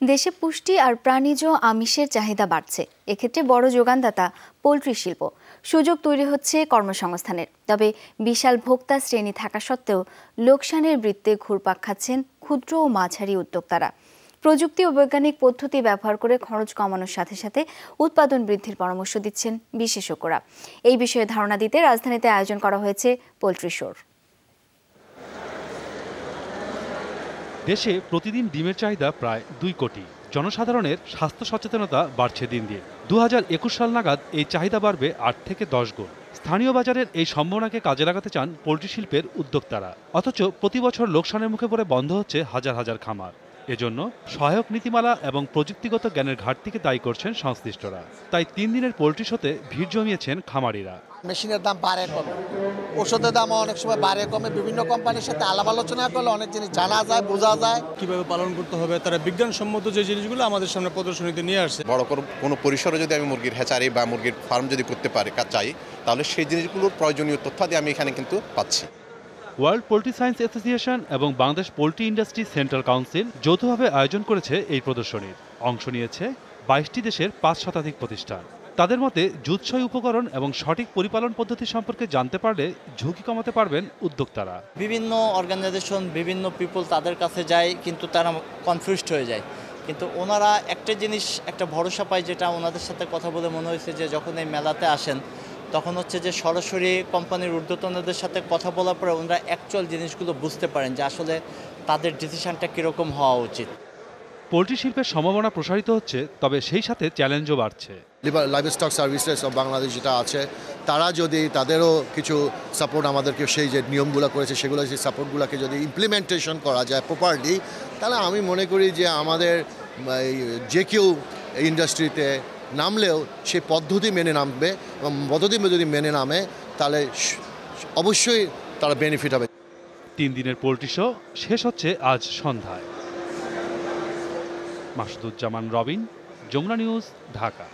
দেশে পুষ্টি আর প্রাণীজ আমিষের চাহিদা বাড়ছে। এক্ষেত্রে বড় যোগানদাতা পোলট্রি শিল্প। সুযোগ তৈরি হচ্ছে কর্মসংস্থানের। তবে বিশাল ভোক্তা শ্রেণি থাকা সত্ত্বেও লোকসানের বৃত্তে ঘুরপাক খাচ্ছেন ক্ষুদ্র ও মাঝারি উদ্যোক্তারা। প্রযুক্তি ও বৈজ্ঞানিক পদ্ধতি ব্যবহার করে খরচ কমানোর সাথে সাথে উৎপাদন বৃদ্ধির পরামর্শ দিচ্ছেন বিশেষজ্ঞরা। এই বিষয়ে ধারণা দিতে রাজধানীতে আয়োজন করা হয়েছে পোলট্রি শোর। দেশে প্রতিদিন ডিমের চাহিদা প্রায় দুই কোটি। জনসাধারণের স্বাস্থ্য সচেতনতা বাড়ছে দিন দিন। দু হাজার একুশ সাল নাগাদ এই চাহিদা বাড়বে আট থেকে দশ গুণ। স্থানীয় বাজারের এই সম্ভাবনাকে কাজে লাগাতে চান পোলট্রি শিল্পের উদ্যোক্তারা। অথচ প্রতি বছর লোকসানের মুখে পড়ে বন্ধ হচ্ছে হাজার হাজার খামার। এজন্য সহায়ক নীতিমালা এবং প্রযুক্তিগত জ্ঞানের ঘাটতিকে দায়ী করছেন সংশ্লিষ্টরা। তাই তিন দিনের পোলট্রি শোতে ভিড় জমিয়েছেন খামারিরা। মেশিনের দাম বাড়ে কমে। ওষুধের দাম অনেক সময় বাড়ে কমে। বিভিন্ন কোম্পানির সাথে আলাপ আলোচনা করলে অনেক জিনিস জানা যায় বোঝা যায়। কীভাবে পালন করতে হবে তারা বিজ্ঞানসম্মত যে জিনিসগুলো আমাদের সামনে প্রদর্শনীতে নিয়ে আসছে বড় কোনো কোনো পরিসরে যদি আমি মুরগির হ্যাচারি বা মুরগির ফার্ম যদি করতে পারি কা- চাই তাহলে সেই জিনিসগুলোর প্রয়োজনীয় তথ্য দিয়ে আমি এখানে কিন্তু পাচ্ছি। ওয়ার্ল্ড পোলট্রি সায়েন্স অ্যাসোসিয়েশন এবং Bangladesh poultry industry central council যৌথভাবে আয়োজন করেছে এই প্রদর্শনীর। অংশ নিয়েছে বাইশটি দেশের পাঁচ শতাধিক প্রতিষ্ঠান। তাদের মতে, জুৎসই উপকরণ এবং সঠিক পরিপালন পদ্ধতি সম্পর্কে জানতে পারলে ঝুঁকি কমাতে পারবেন উদ্যোক্তারা। বিভিন্ন অর্গানাইজেশন বিভিন্ন পিপল তাদের কাছে যায়, কিন্তু তারা কনফিউজড হয়ে যায়। কিন্তু ওনারা একটা জিনিস, একটা ভরসা পায় যেটা ওনাদের সাথে কথা বলে মনে হয়েছে যে যখন এই মেলাতে আসেন তখন হচ্ছে যে সরাসরি কোম্পানির ঊর্ধ্বতনদের সাথে কথা বলার পরে ওনারা অ্যাকচুয়াল জিনিসগুলো বুঝতে পারেন যে আসলে তাদের ডিসিশনটা কীরকম হওয়া উচিত। পোলট্রি শিল্পের সম্ভাবনা প্রসারিত হচ্ছে তবে সেই সাথে চ্যালেঞ্জও বাড়ছে। Livestock services of Bangladesh যেটা আছে তারা যদি তাদেরও কিছু সাপোর্ট আমাদেরকে সেই যে নিয়মগুলো করেছে সেগুলো সেই সাপোর্টগুলোকে যদি ইমপ্লিমেন্টেশন করা যায় প্রপারলি তাহলে আমি মনে করি যে আমাদের যে কেউ ইন্ডাস্ট্রিতে নামলেও সে পদ্ধতি মেনে নামবে এবং পদ্ধতি যদি মেনে নামে, তাহলে অবশ্যই তার বেনিফিট হবে। তিন দিনের পোলট্রি শো শেষ হচ্ছে আজ সন্ধ্যায়। মাসুদুজ্জামান রবিন, যমুনা নিউজ, ঢাকা।